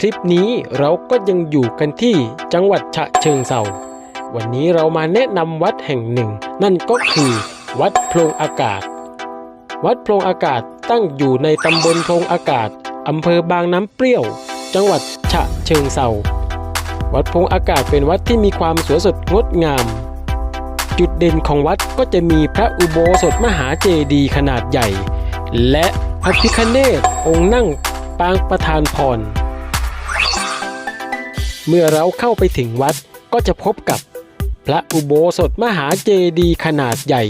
คลิปนี้เราก็ยังอยู่กันที่จังหวัดฉะเชิงเซาวันนี้เรามาแนะนำวัดแห่งหนึ่ง นั่นก็คือ วัดโพรงอากาศ วัดโพรงอากาศตั้งอยู่ในตำบลโพรงอากาศอำเภอบางน้ำเปรี้ยว จังหวัดฉะเชิงเซาวัดโพรงอากาศเป็นวัดที่มีความสวยสดงดงาม จุดเด่นของวัดก็จะมีพระอุโบสถมหาเจดีย์ขนาดใหญ่ และพระพิคเนศองค์นั่งปางประธานพร เมื่อเราเข้าไปถึงวัดก็จะพบกับพระอุโบสถมหาเจดีย์ขนาดใหญ่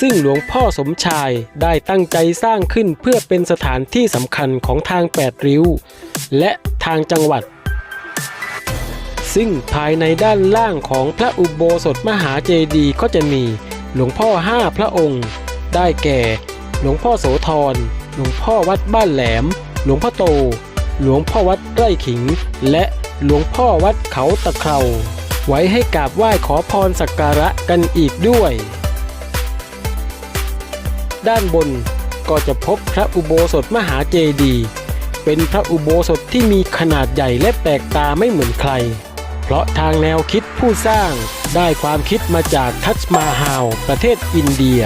ซึ่งหลวงพ่อสมชายได้ตั้งใจสร้างขึ้นเพื่อเป็นสถานที่สำคัญของทางแปดริ้ว และทางจังหวัด ซึ่งภายในด้านล่างของพระอุโบสถมหาเจดีย์ก็จะมีหลวงพ่อห้าพระองค์ ได้แก่ หลวงพ่อโสธร หลวงพ่อวัดบ้านแหลม หลวงพ่อโต หลวงพ่อวัดไร่ขิง และหลวงพ่อวัดเขาตะเคราไว้ให้กราบไหว้ขอพรสักการะกันอีกด้วย ด้านบนก็จะพบพระอุโบสถมหาเจดีย์เป็นพระอุโบสถที่มีขนาดใหญ่และแปลกตาไม่เหมือนใคร เพราะทางแนวคิดผู้สร้างได้ความคิดมาจากทัชมาฮาลประเทศอินเดีย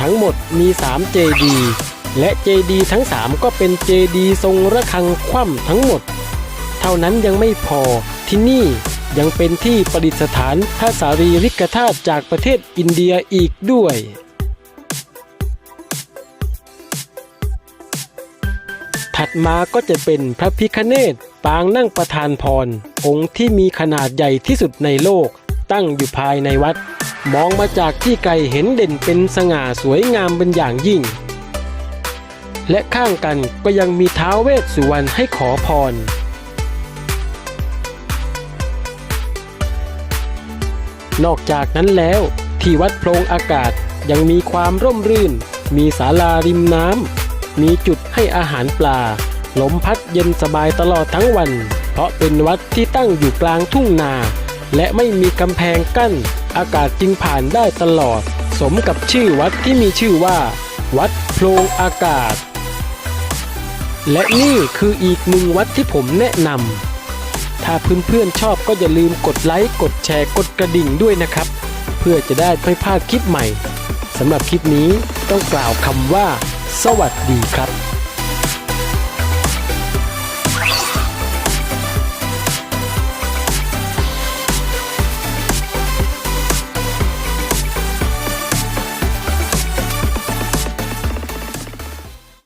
ทั้งหมดมี3เจดีย์ และเจดีทั้ง 3 ก็เป็นเจดีทรงระฆังคว่ำทั้งหมด เท่านั้นยังไม่พอที่นี่ยังเป็นที่ประดิษฐานพระสารีริกธาตุจากประเทศอินเดียอีกด้วย ถัดมาก็จะเป็นพระพิคเนศปางนั่งประธานพร องค์ที่มีขนาดใหญ่ที่สุดในโลก ตั้งอยู่ภายในวัด มองมาจากที่ไกลเห็นเด่นเป็นสง่าสวยงามเป็นอย่างยิ่ง และข้างกันก็ยังมีท้าวเวสสุวรรณให้ขอพร นอกจากนั้นแล้วที่วัดโพรงอากาศยังมีความร่มรื่น มีศาลาริมน้ำ มีจุดให้อาหารปลา ลมพัดเย็นสบายตลอดทั้งวัน เพราะเป็นวัดที่ตั้งอยู่กลางทุ่งนา และไม่มีกำแพงกั้น อากาศจึงผ่านได้ตลอด สมกับชื่อวัดที่มีชื่อว่า วัดโพรงอากาศ และนี่คืออีกหนึ่งวัดที่ผมแนะนำ ถ้าเพื่อนๆชอบก็อย่าลืมกดไลค์ กดแชร์ กดกระดิ่งด้วยนะครับ เพื่อจะได้ไม่พลาดคลิปใหม่ สำหรับคลิปนี้ต้องกล่าวคำว่า สวัสดีครับ